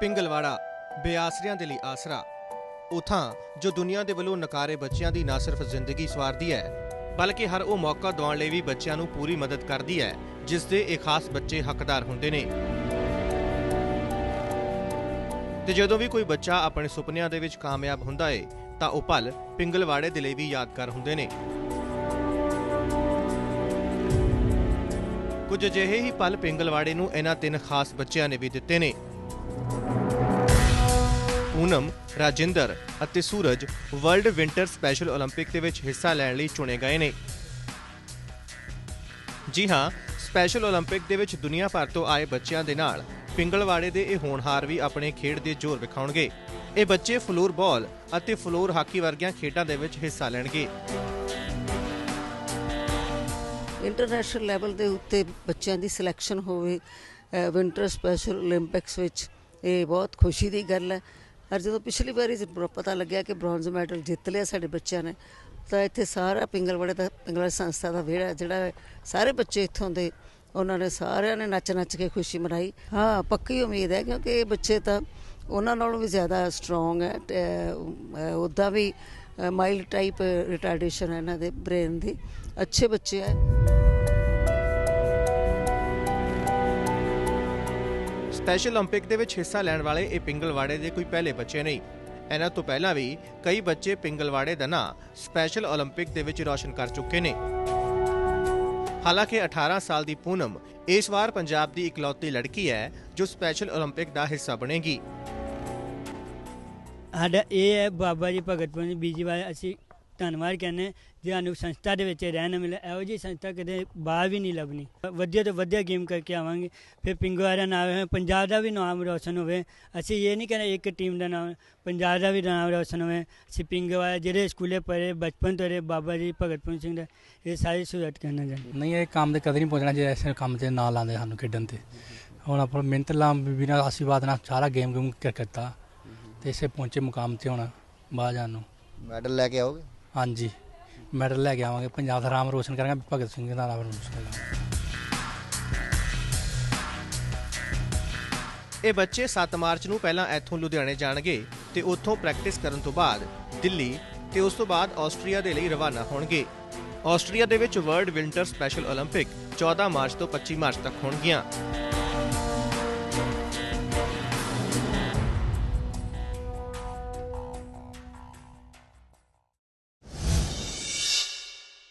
ਪਿੰਗਲਵਾੜਾ, ਬੇਆਸਰਿਆਂ ਦੇ ਲਈ ਆਸਰਾ। ਉਹ ਜੋ ਦੁਨੀਆ ਦੇ ਵੱਲੋਂ ਨਕਾਰੇ ਬੱਚਿਆਂ ਦੀ ਨਾ ਸਿਰਫ ਜ਼ਿੰਦਗੀ ਸਵਾਰਦੀ ਹੈ, ਬਲਕਿ ਹਰ ਉਹ ਮੌਕਾ ਦਿਵਾਉਣ ਲਈ ਵੀ ਬੱਚਿਆਂ ਨੂੰ ਪੂਰੀ ਮਦਦ ਕਰਦੀ ਹੈ, ਜਿਸ ਦੇ ਇਹ ਖਾਸ ਬੱਚੇ ਹੱਕਦਾਰ ਹੁੰਦੇ ਨੇ। ਤੇ ਜਦੋਂ ਵੀ ਕੋਈ ਬੱਚਾ ਆਪਣੇ ਸੁਪਨਿਆਂ ਦੇ ਵਿੱਚ ਕਾਮਯਾਬ ਹੁੰਦਾ ਏ, ਤਾਂ ਉਹ ਪਲ ਪਿੰਗਲਵਾੜੇ ਦੇ ਲਈ ਵੀ ਯਾਦਗਾਰ ਹੁੰਦੇ ਨੇ। ਕੁਝ ਅਜਿਹੇ ਹੀ ਪਲ ਪਿੰਗਲਵਾੜੇ ਨੂੰ ਇਹਨਾਂ ਤਿੰਨ ਖਾਸ ਬੱਚਿਆਂ ਨੇ ਵੀ ਦਿੱਤੇ ਨੇ। ਪੂਨਮ, ਰਾਜਿੰਦਰ ਅਤੇ ਸੂਰਜ ਵਰਲਡ ਵਿੰਟਰ ਸਪੈਸ਼ਲ 올림픽 ਦੇ ਵਿੱਚ ਹਿੱਸਾ ਲੈਣ ਲਈ ਚੁਣੇ ਗਏ ਨੇ। ਜੀ ਹਾਂ, ਸਪੈਸ਼ਲ 올림픽 ਦੇ ਵਿੱਚ ਦੁਨੀਆ ਭਰ ਤੋਂ ਆਏ ਬੱਚਿਆਂ ਦੇ ਨਾਲ ਪਿੰਗਲਵਾੜੇ ਦੇ ਇਹ ਹੋਣਹਾਰ ਵੀ ਆਪਣੇ ਖੇਡ ਦੇ ਜ਼ੋਰ ਵਿਖਾਉਣਗੇ। ਇਹ ਬੱਚੇ ਫਲੋਰਬਾਲ ਅਤੇ ਫਲੋਰ ਹਾਕੀ ਵਰਗੀਆਂ ਖੇਡਾਂ ਦੇ ਵਿੱਚ ਹਿੱਸਾ ਲੈਣਗੇ। ਇੰਟਰਨੈਸ਼ਨਲ ਲੈਵਲ ਦੇ ਉੱਤੇ ਬੱਚਿਆਂ ਦੀ ਸਿਲੈਕਸ਼ਨ ਹੋਵੇ ਵਿੰਟਰ ਸਪੈਸ਼ਲ 올림픽ਸ ਵਿੱਚ, ਇਹ ਬਹੁਤ ਖੁਸ਼ੀ ਦੀ ਗੱਲ ਹੈ। ਔਰ ਜਦੋਂ ਪਿਛਲੀ ਵਾਰੀ ਪਤਾ ਲੱਗਿਆ ਕਿ ਬ੍ਰੌਂਜ਼ ਮੈਡਲ ਜਿੱਤ ਲਿਆ ਸਾਡੇ ਬੱਚਿਆਂ ਨੇ, ਤਾਂ ਇੱਥੇ ਸਾਰਾ ਪਿੰਗਲਵਾੜੇ ਦਾ ਪਿੰਗਲਵਾੜਾ ਸੰਸਥਾ ਦਾ ਵਿਹੜਾ, ਜਿਹੜਾ ਸਾਰੇ ਬੱਚੇ ਇੱਥੋਂ ਦੇ, ਉਹਨਾਂ ਨੇ ਸਾਰਿਆਂ ਨੇ ਨੱਚ ਨੱਚ ਕੇ ਖੁਸ਼ੀ ਮਨਾਈ। ਹਾਂ, ਪੱਕੀ ਉਮੀਦ ਹੈ, ਕਿਉਂਕਿ ਇਹ ਬੱਚੇ ਤਾਂ ਉਹਨਾਂ ਨਾਲੋਂ ਵੀ ਜ਼ਿਆਦਾ ਸਟਰੋਂਗ ਹੈ ਉੱਦਾਂ ਵੀ ਮਾਈਲਡ ਟਾਈਪ ਰਿਟਾਰਡੇਸ਼ਨ ਹੈ ਇਹਨਾਂ ਦੇ ਬ੍ਰੇਨ ਦੀ। ਅੱਛੇ ਬੱਚੇ ਹੈ। ਸਪੈਸ਼ਲ 올림픽 ਦੇ ਵਿੱਚ ਹਿੱਸਾ ਲੈਣ ਵਾਲੇ ਇਹ ਪਿੰਗਲਵਾੜੇ ਦੇ ਕੋਈ ਪਹਿਲੇ ਬੱਚੇ ਨਹੀਂ ਇਹਨਾਂ ਤੋਂ ਪਹਿਲਾਂ ਵੀ ਕਈ ਬੱਚੇ ਪਿੰਗਲਵਾੜੇ ਦਾ ਨਾਂ ਸਪੈਸ਼ਲ 올림픽 ਦੇ ਵਿੱਚ ਰੌਸ਼ਨ ਕਰ ਚੁੱਕੇ ਨੇ ਹਾਲਾਂਕਿ 18 ਸਾਲ ਦੀ ਪੂਨਮ ਇਸ ਵਾਰ ਪੰਜਾਬ ਦੀ ਇਕਲੌਤੀ ਲੜਕੀ ਹੈ ਜੋ ਸਪੈਸ਼ਲ 올림픽 ਦਾ ਹਿੱਸਾ ਬਣੇਗੀ ਸਾਡਾ ਇਹ ਹੈ ਬਾਬਾ ਜੀ ਭਗਤ ਸਿੰਘ ਬੀਜੀ ਵਾਲੇ ਅਸੀਂ ਧੰਨਵਾਦ ਕਹਿੰਦੇ ਜੇ ਸਾਨੂੰ ਸੰਸਥਾ ਦੇ ਵਿੱਚ ਰਹਿਣ ਮਿਲੇ ਇਹੋ ਜਿਹੀ ਸੰਸਥਾ ਕਦੇ ਬਾਹਰ ਵੀ ਨਹੀਂ ਲੱਭਣੀ। ਵਧੀਆ ਤੋਂ ਵਧੀਆ ਗੇਮ ਕਰਕੇ ਆਵਾਂਗੇ ਫਿਰ ਪਿੰਗਵਾੜਾ ਨਾਮ ਹੈ ਪੰਜਾਬ ਦਾ ਵੀ ਨਾਮ ਰੋਸ਼ਨ ਹੋਵੇ। ਅਸੀਂ ਇਹ ਨਹੀਂ ਕਹਿੰਦੇ ਇੱਕ ਟੀਮ ਦਾ ਨਾਮ ਪੰਜਾਬ ਦਾ ਵੀ ਨਾਮ ਰੋਸ਼ਨ ਹੋਵੇ। ਅਸੀਂ ਪਿੰਗਵਾੜਾ ਜਿਹੜੇ ਸਕੂਲੇ ਪੜ੍ਹੇ ਬਚਪਨ ਤੋਂ ਰਹੇ ਬਾਬਾ ਜੀ ਭਗਤ ਸਿੰਘ ਦਾ ਇਹ ਸਾਰੀ ਸੁਰਤ ਕਰਨਾ ਚਾਹੁੰਦੇ ਨਹੀਂ ਇਹ ਕੰਮ ਤੇ ਕਦੇ ਨਹੀਂ ਪਹੁੰਚਣਾ ਜੇ ਐਸੇ ਕੰਮ ਤੇ ਨਾ ਲਾਉਂਦੇ ਸਾਨੂੰ ਖੇਡਣ ਤੇ। ਹੁਣ ਆਪਾਂ ਮਿਹਨਤ ਲਾ ਬਿਨਾਂ ਆਸ਼ੀਰਵਾਦ ਨਾਲ ਸਾਰਾ ਗੇਮ ਗੇਮ ਕਰ ਕੀਤਾ ਤੇ ਇਸੇ ਪਹੁੰਚੇ ਮੁਕਾਮ ਤੇ ਹੁਣ ਬਾਹਰ ਜਾਣ ਨੂੰ। ਮੈਡਲ ਲੈ ਕੇ ਆਓਗੇ? ਹਾਂਜੀ ਮੈਡਲ ਲੈ ਕੇ ਆਵਾਂਗੇ ਪੰਜਾਬ ਦਾ ਨਾਮ ਰੋਸ਼ਨ ਕਰਾਂਗੇ ਭਗਤ ਸਿੰਘ ਦਾ ਨਾਮ ਰੋਸ਼ਨ ਕਰਾਂਗੇ ਇਹ ਬੱਚੇ 7 ਮਾਰਚ ਨੂੰ ਪਹਿਲਾਂ ਇੱਥੋਂ ਲੁਧਿਆਣੇ ਜਾਣਗੇ ਤੇ ਉੱਥੋਂ ਪ੍ਰੈਕਟਿਸ ਕਰਨ ਤੋਂ ਬਾਅਦ ਦਿੱਲੀ ਤੇ ਉਸ ਤੋਂ ਬਾਅਦ ਆਸਟਰੀਆ ਦੇ ਲਈ ਰਵਾਨਾ ਹੋਣਗੇ ਆਸਟਰੀਆ ਦੇ ਵਿੱਚ ਵਰਲਡ ਵਿੰਟਰ ਸਪੈਸ਼ਲ 올림픽 14 ਮਾਰਚ ਤੋਂ 25 ਮਾਰਚ ਤੱਕ ਹੋਣਗੀਆਂ